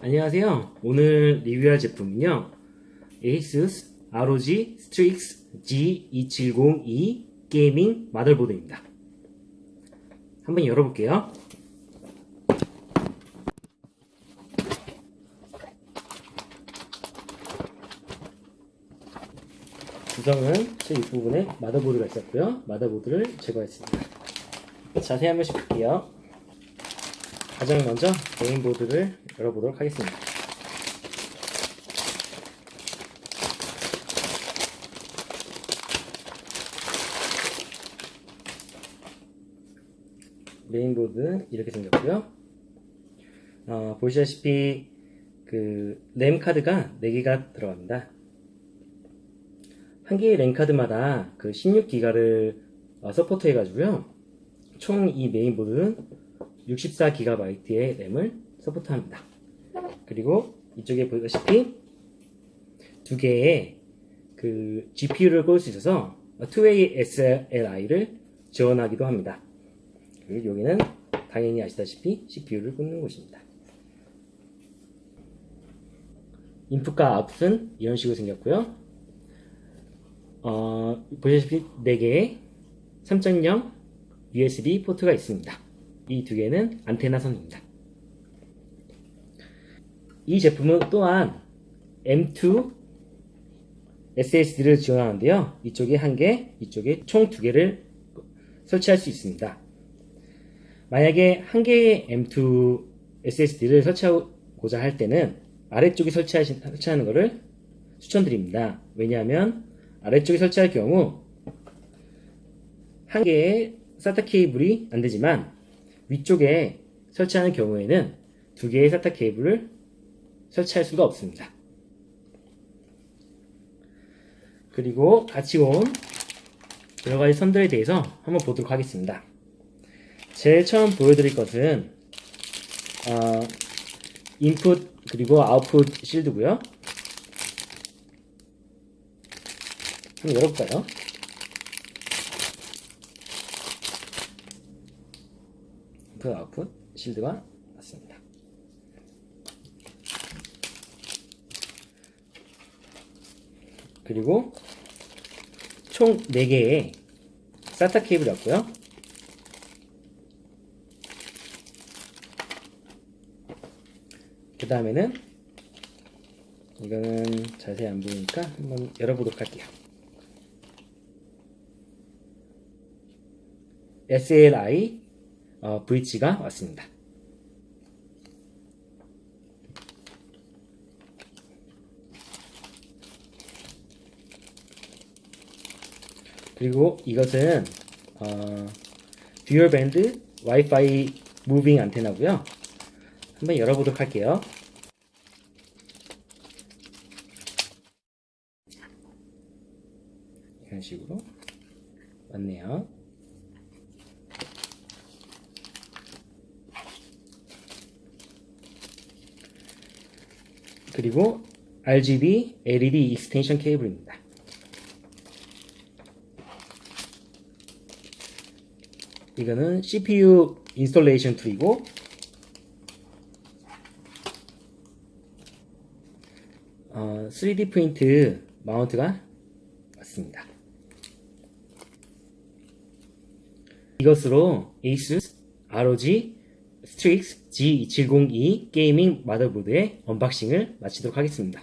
안녕하세요. 오늘 리뷰할 제품은요. ASUS ROG Strix G2702 게이밍 마더보드입니다. 한번 열어볼게요. 구성은 제 윗부분에 마더보드가 있었고요. 마더보드를 제거했습니다. 자세히 한 번 씩 볼게요. 가장 먼저 메인보드를 열어보도록 하겠습니다. 메인보드 이렇게 생겼고요. 어, 보시다시피 그 램 카드가 4개가 들어갑니다. 한 개의 램 카드마다 그 16기가를 서포트 해가지고요. 총 이 메인보드는 64GB의 램을 서포트합니다. 그리고 이쪽에 보다시피 두 개의 그 GPU를 꽂을 수 있어서 2way SLI를 지원하기도 합니다. 그리고 여기는 당연히 아시다시피 CPU를 꽂는 곳입니다. 인풋과 아웃풋은 이런 식으로 생겼고요. 어, 보시다시피 4개의 3.0 USB 포트가 있습니다. 이 두 개는 안테나 선입니다. 이 제품은 또한 M2 SSD를 지원하는데요. 이쪽에 한 개, 이쪽에 총 두 개를 설치할 수 있습니다. 만약에 한 개의 M2 SSD를 설치하고자 할 때는 아래쪽에 설치하시, 설치하는 것을 추천드립니다. 왜냐하면 아래쪽에 설치할 경우 한 개의 SATA 케이블이 안 되지만 위쪽에 설치하는 경우에는 두 개의 SATA 케이블을 설치할 수가 없습니다. 그리고 같이 온 여러 가지 선들에 대해서 한번 보도록 하겠습니다. 제일 처음 보여드릴 것은 어, 인풋 그리고 아웃풋 실드고요. 한번 열어볼까요? 인풋 아웃풋 실드가 왔습니다. 그리고 총 4개의 SATA 케이블이었고요. 그 다음에는 이거는 자세히 안 보이니까 한번 열어보도록 할게요. SLI 어, 브릿지가 왔습니다. 그리고 이것은 어, 듀얼 밴드 와이파이 무빙 안테나고요. 한번 열어보도록 할게요. 이런 식으로 왔네요. 그리고 RGB LED 익스텐션 케이블입니다. 이거는 CPU 인스톨레이션 툴이고 어, 3D 프린트 마운트가 왔습니다. 이것으로 ASUS ROG Strix G2702 게이밍 마더보드의 언박싱을 마치도록 하겠습니다.